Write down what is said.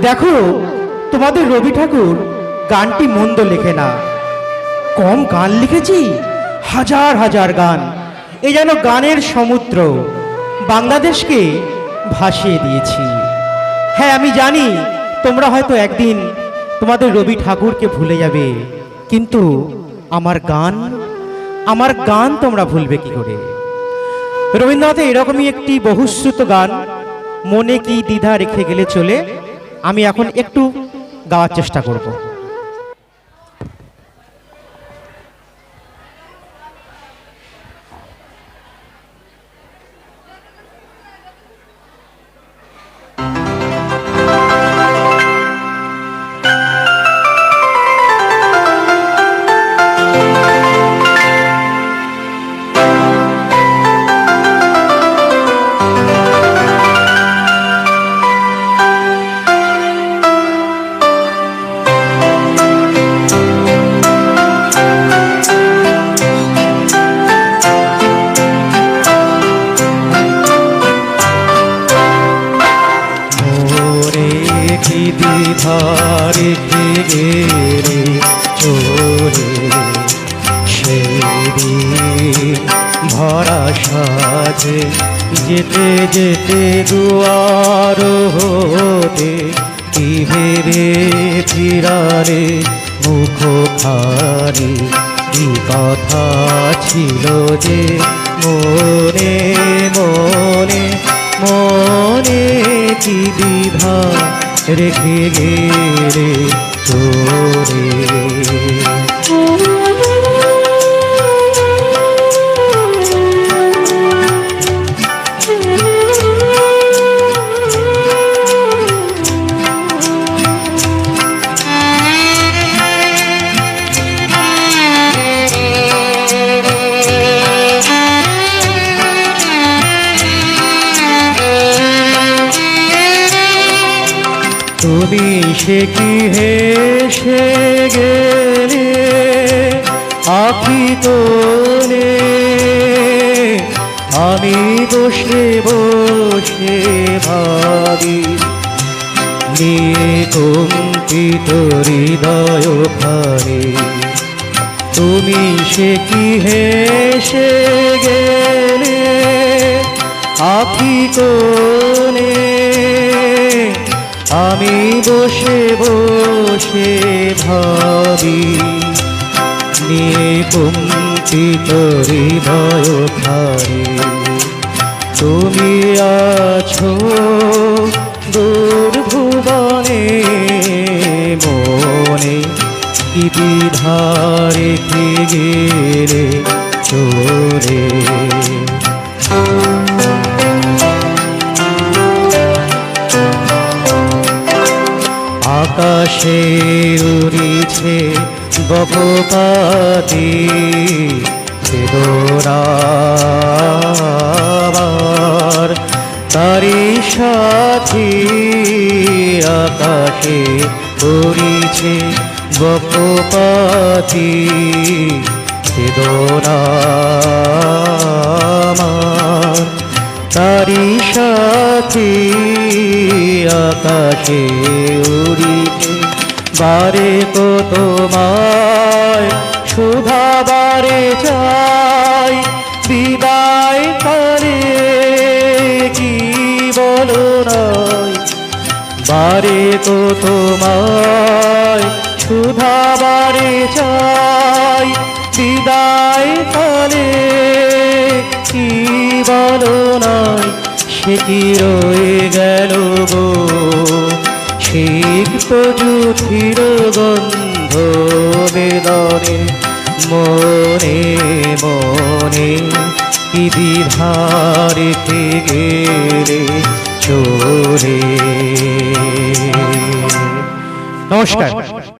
দেখো, তোমাদের রবি ঠাকুর গানটি মন্দ লেখে না। কম গান লিখেছি, হাজার হাজার গান। এ যেন গানের সমুদ্র, বাংলাদেশকে ভাসিয়ে দিয়েছি। হ্যাঁ আমি জানি তোমরা হয়তো একদিন তোমাদের রবি ঠাকুরকে ভুলে যাবে, কিন্তু আমার গান আমার গান তোমরা ভুলবে কি করে? রবীন্দ্রনাথের এরকমই একটি বহুশ্রুত গান, মনে কি দ্বিধা রেখে গেলে চলে? আমি এখন একটু গাওয়ার চেষ্টা করব। দ্বিধারে গেলে চোরে, সেই ভরা সাজে যেতে যেতে দুয়ার হতে কি ভেবে ফিরারে মুখ খানি কি কথা ছিল যে মনে মনে মনে কি দ্বিধা রেখে গেলে তোরে। সে কি হেসে গেলে? আখি তোলে। আমি বসে বসে ভাবি, নিয়ে কম্পিত হৃদয় খানে তুমি সে কি হেসে গেলে? আখি কোনে আমি বসে বসে ভাবি, নিয়ে কম্পিত হৃদয় খারে তুমি আছো দূর ভুবনে মনে কি বিধারে গেলে চোরে আকাশে উড়িছে বকপাতি বেদরাবার তারি সাথী আকাশে উড়িছে বকপাতি বেদরাবার তারি সাথে আকাশে উড়িতে বারে তো তোমায়, সুধা বারে চাই। বিদায় করে কি বলো নাই? বারে তো তোমায়, সুধা বারে চাই। বিদায় কালে কি বলো নাই? সে কি রয়ে গেল গো? সিক্ত জুথির গন্ধ বেদনে মনে মনে কি বিধারে গেলে চোরে নমস্কার।